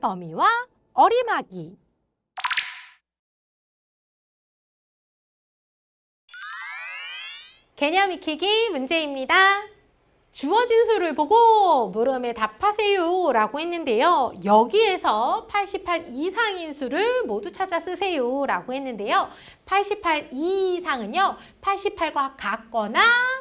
범위와 어림하기. 개념 익히기 문제입니다. 주어진 수를 보고 물음에 답하세요 라고 했는데요. 여기에서 88 이상인 수를 모두 찾아 쓰세요 라고 했는데요. 88 이상은요. 88과 같거나 큰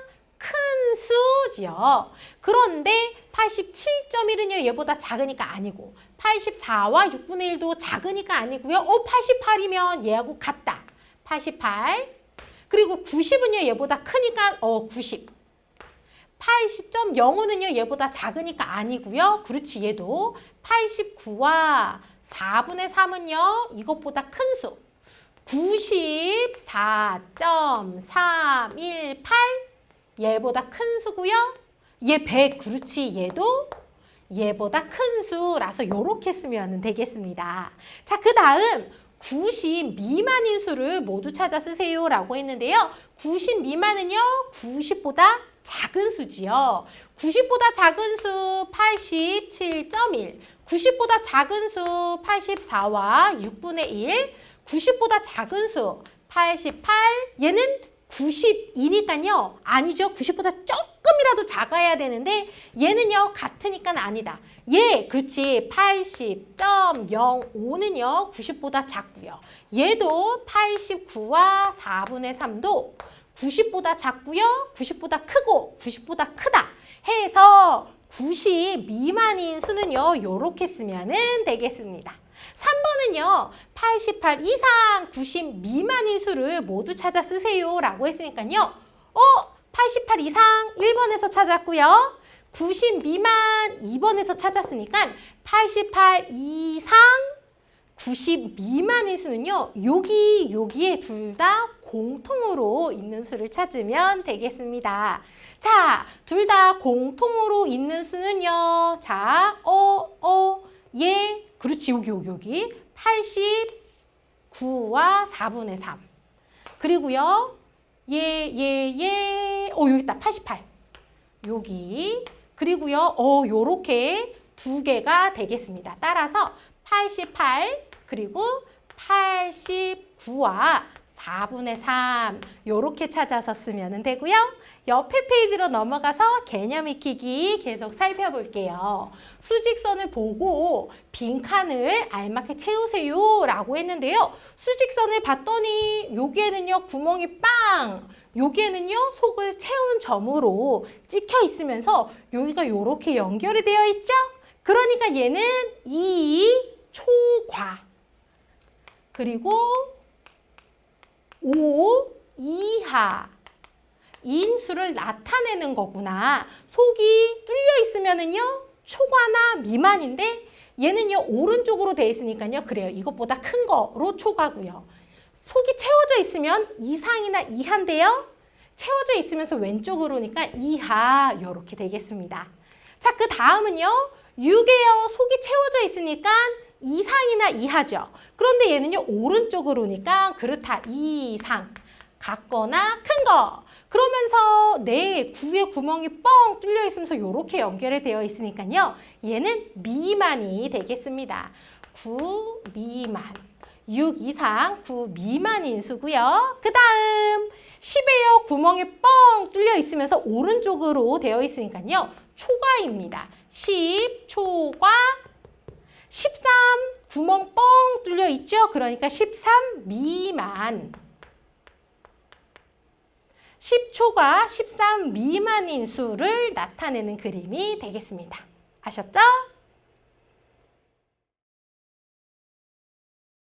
수지요. 그런데 87.1은요. 얘보다 작으니까 아니고 84와 6분의 1도 작으니까 아니고요. 어, 88이면 얘하고 같다. 88 그리고 90은요. 얘보다 크니까 어 90. 80.05는요. 얘보다 작으니까 아니고요. 그렇지 얘도 89와 4분의 3은요. 이것보다 큰 수. 94.318 얘보다 큰 수고요. 얘 100 그렇지 얘도 얘보다 큰 수라서 요렇게 쓰면 되겠습니다. 자, 그 다음 90 미만인 수를 모두 찾아 쓰세요 라고 했는데요. 90 미만은요. 90보다 작은 수지요. 90보다 작은 수 87.1, 90보다 작은 수 84와 6분의 1, 90보다 작은 수 88, 얘는 92니까요. 아니죠. 90보다 조금이라도 작아야 되는데 얘는요. 같으니까 아니다. 얘 그렇지. 80.05는요. 90보다 작고요. 얘도 89와 4분의 3도 90보다 작고요. 90보다 크고 90보다 크다. 해서 90 미만인 수는요. 요렇게 쓰면 은 되겠습니다. 3번은요. 88 이상 90 미만인 수를 모두 찾아 쓰세요. 라고 했으니까요. 어? 88 이상 1번에서 찾았고요. 90 미만 2번에서 찾았으니까 88 이상 90 미만인 수는요. 여기 여기에 둘 다 공통으로 있는 수를 찾으면 되겠습니다. 자, 둘 다 공통으로 있는 수는요. 자, 어, 어, 예, 그렇지, 여기, 여기, 여기. 89와 4분의 3. 그리고요, 예, 예, 예, 어, 여기 있다, 88. 여기. 그리고요, 어, 요렇게 두 개가 되겠습니다. 따라서 88, 그리고 89와 4분의 3 요렇게 찾아서 쓰면 되고요. 옆에 페이지로 넘어가서 개념 익히기 계속 살펴볼게요. 수직선을 보고 빈 칸을 알맞게 채우세요 라고 했는데요. 수직선을 봤더니 여기에는요 구멍이 빵 여기에는요 속을 채운 점으로 찍혀 있으면서 여기가 요렇게 연결이 되어 있죠? 그러니까 얘는 이 초과 그리고 5 이하 인수를 나타내는 거구나. 속이 뚫려 있으면은요 초과나 미만인데 얘는요 오른쪽으로 돼 있으니까요 그래요 이것보다 큰 거로 초과고요. 속이 채워져 있으면 이상이나 이하인데요 채워져 있으면서 왼쪽으로니까 이하 이렇게 되겠습니다. 자 그 다음은요 6에요 속이 채워져 있으니까 이상이나 이하죠. 그런데 얘는요 오른쪽으로니까 그렇다 이상 같거나 큰 거. 그러면서 내 구에 구멍이 뻥 뚫려 있으면서 이렇게 연결이 되어 있으니까요. 얘는 미만이 되겠습니다. 9 미만. 6 이상 9 미만 인 수고요. 그 다음 10에요 구멍이 뻥 뚫려 있으면서 오른쪽으로 되어 있으니까요. 초과입니다. 10 초과 13 구멍 뻥 뚫려 있죠? 그러니까 13 미만. 10초가 13 미만인 수를 나타내는 그림이 되겠습니다. 아셨죠?